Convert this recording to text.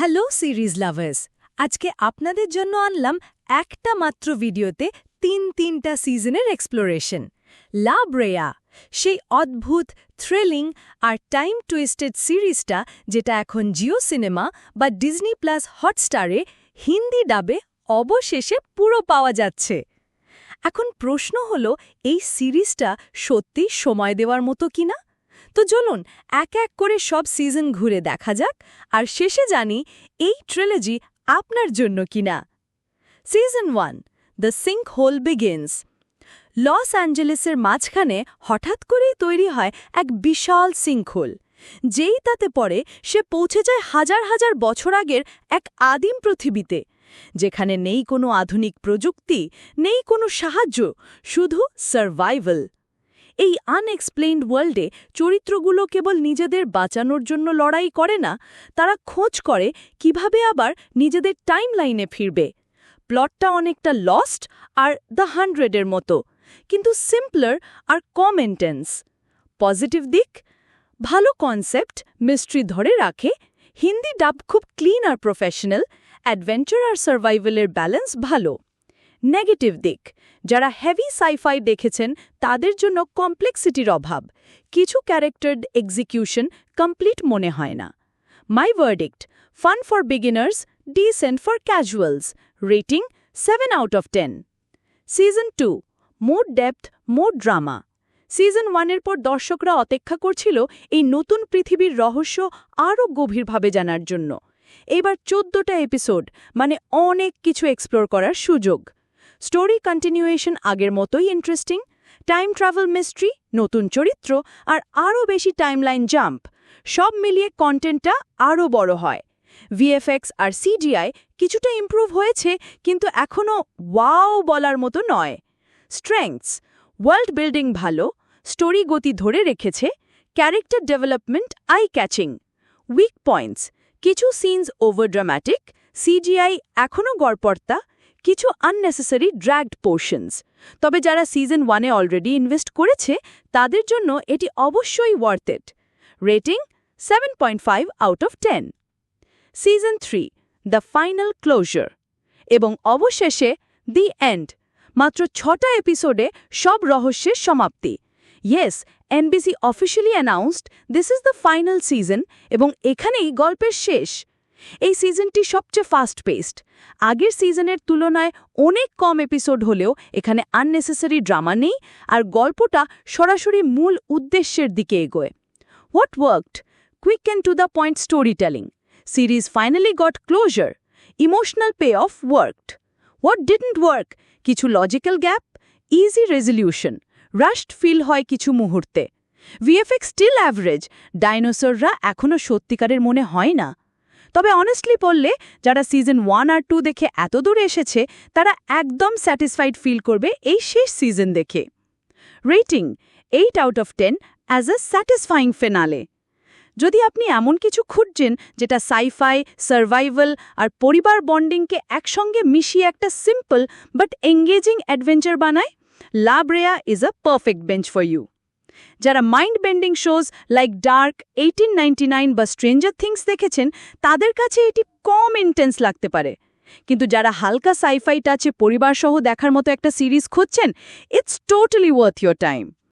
Hello series lovers, আজকে আপনাদের জন্য আনলাম একটা মাত্র ভিডিওতে তিন তিনটা সিজনের এক্সপ্লোরেশন। লাভ রেয়া সেই অদ্ভুত থ্রিলিং আর টাইম টুইস্টেড সিরিজটা যেটা এখন জিও সিনেমা বা ডিজনি প্লাস হটস্টারে হিন্দি ডাবে অবশেষে পুরো পাওয়া যাচ্ছে। এখন প্রশ্ন হলো, এই সিরিজটা সত্যি সময় দেওয়ার মতো কিনা? তো চলুন, এক এক করে সব সিজন ঘুরে দেখা যাক, আর শেষে জানি এই ট্রিলজি আপনার জন্য কিনা। Season one the sinkhole begins Los অ্যাঞ্জেলেসের মাঝখানে হঠাৎ করেই তৈরি হয় এক বিশাল সিঙ্কহোল যেই তাতে পড়ে সে পৌঁছে যায় হাজার হাজার বছর আগের এক আদিম পৃথিবীতে, যেখানে নেই কোনো আধুনিক প্রযুক্তি, নেই কোনো সাহায্য, শুধু সার্ভাইভাল এই আনএক্সপ্লেইনড ওয়ার্ল্ডে চরিত্রগুলো কেবল নিজেদের বাঁচানোর জন্য লড়াই করে না, তারা খোঁজ করে কীভাবে আবার নিজেদের টাইম লাইনে ফিরবে। প্লটটা অনেকটা লস্ট আর দ্য হান্ড্রেডের মতো, কিন্তু সিম্পলার আর কম ইন্টেন্স পজিটিভ দিক, ভালো কনসেপ্ট মিস্ট্রি ধরে রাখে, হিন্দি ডাব খুব ক্লিন আর প্রফেশনাল অ্যাডভেঞ্চার আর সার্ভাইভালের ব্যালেন্স ভালো। নেগেটিভ দিক। যারা হেভি সাইফাই দেখেছেন, তাদের জন্য কমপ্লেক্সিটির অভাব। কিছু ক্যারেক্টার্ড এক্সিকিউশন কমপ্লিট মনে হয় না। My verdict fun for beginners decent for casuals rating seven out of ten season two more depth more drama season ওয়ানের পর দর্শকরা অপেক্ষা করছিল এই নতুন পৃথিবীর রহস্য আরও গভীরভাবে জানার জন্য। এবার চোদ্দটা এপিসোড মানে অনেক কিছু এক্সপ্লোর করার সুযোগ। স্টোরি কন্টিনিউয়েশন আগের মতোই ইন্টারেস্টিং টাইম ট্রাভেল মিস্ট্রি নতুন চরিত্র, আর আরও বেশি টাইমলাইন জাম্প সব মিলিয়ে কন্টেন্টটা আরও বড় হয়। ভিএফএক্স আর সিজিআই কিছুটা ইমপ্রুভ হয়েছে, কিন্তু এখনও ওয়াও বলার মতো নয়। স্ট্রেংথস ওয়ার্ল্ড বিল্ডিং ভালো স্টোরি গতি ধরে রেখেছে character development eye catching weak points কিছু সিনস ওভার ড্রামাটিক সিজিআই এখনও গড়পর্তা কিছু আননেসেসারি ড্র্যাগড পোর্শনস তবে যারা সিজন ওয়ানে অলরেডি ইনভেস্ট করেছে, তাদের জন্য এটি অবশ্যই worth rating seven point five out of ten season three the final closure এবং অবশেষে দি এন্ড মাত্র ছটা এপিসোডে সব রহস্যের সমাপ্তি। Yes NBC officially announced this is the final season এবং এখানেই গল্পের শেষ। এই সিজনটি সবচেয়ে ফাস্ট পেস্ট আগের সিজনের তুলনায় অনেক কম এপিসোড হলেও এখানে আননেসেসারি ড্রামা নেই আর গল্পটা সরাসরি মূল উদ্দেশ্যের দিকে এগোয়। What worked quick and to the point story telling series finally got closure emotional pay off worked what didn't work কিছু logical gap easy resolution rushed feel হয় কিছু মুহূর্তে। ভিএফএক্স স্টিল অ্যাভারেজ ডাইনোসররা এখনও সত্যিকারের মনে হয় না। তবে অনেস্টলি বললে, যারা সিজন ওয়ান আর টু দেখে এত দূরে এসেছে, তারা একদম স্যাটিসফাইড ফিল করবে এই শেষ সিজন দেখে। Rating eight out of ten as a satisfying finale যদি আপনি এমন কিছু খুঁজছেন, যেটা সাইফাই সার্ভাইভাল আর পরিবার বন্ডিংকে একসঙ্গে মিশিয়ে একটা সিম্পল বাট এঙ্গেজিং অ্যাডভেঞ্চার বানায় La Brea is a perfect binge for you যারা mind bending shows like dark eighteen বা স্ট্রেঞ্জার থিংস দেখেছেন, তাদের কাছে এটি কম ইন্টেন্স লাগতে পারে। কিন্তু যারা হালকা সাইফাই টাচে পরিবারসহ দেখার মতো একটা সিরিজ খুঁজছেন it's totally worth your time